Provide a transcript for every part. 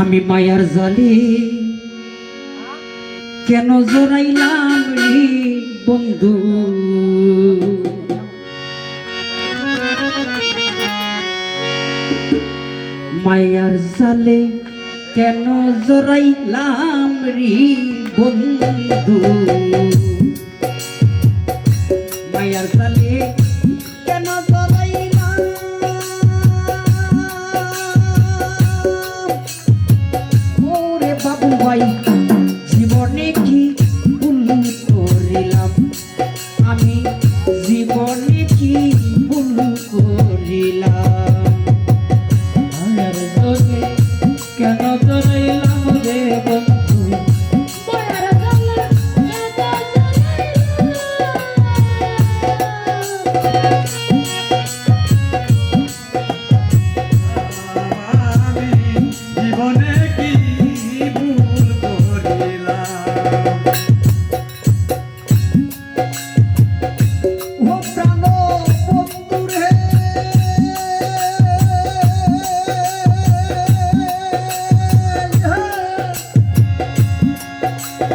আমি মায়ার জালে। কেন জড়াইলাম রে বন্ধু? মায়ার জালে কেন জড়াইলাম রে বন্ধু? বাই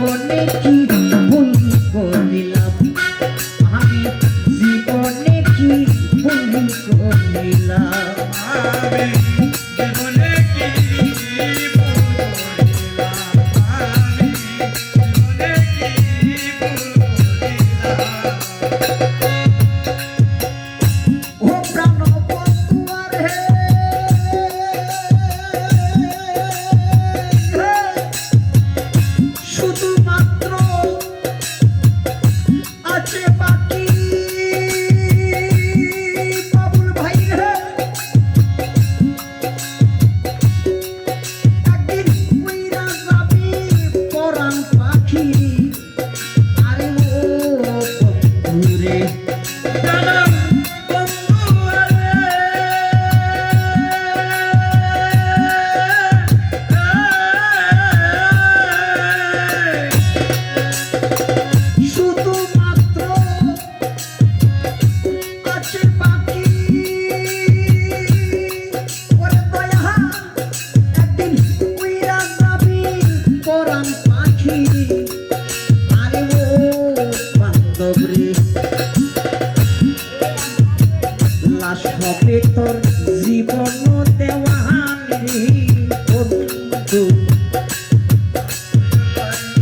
মনে কি Thank you. হবে তোর জীবন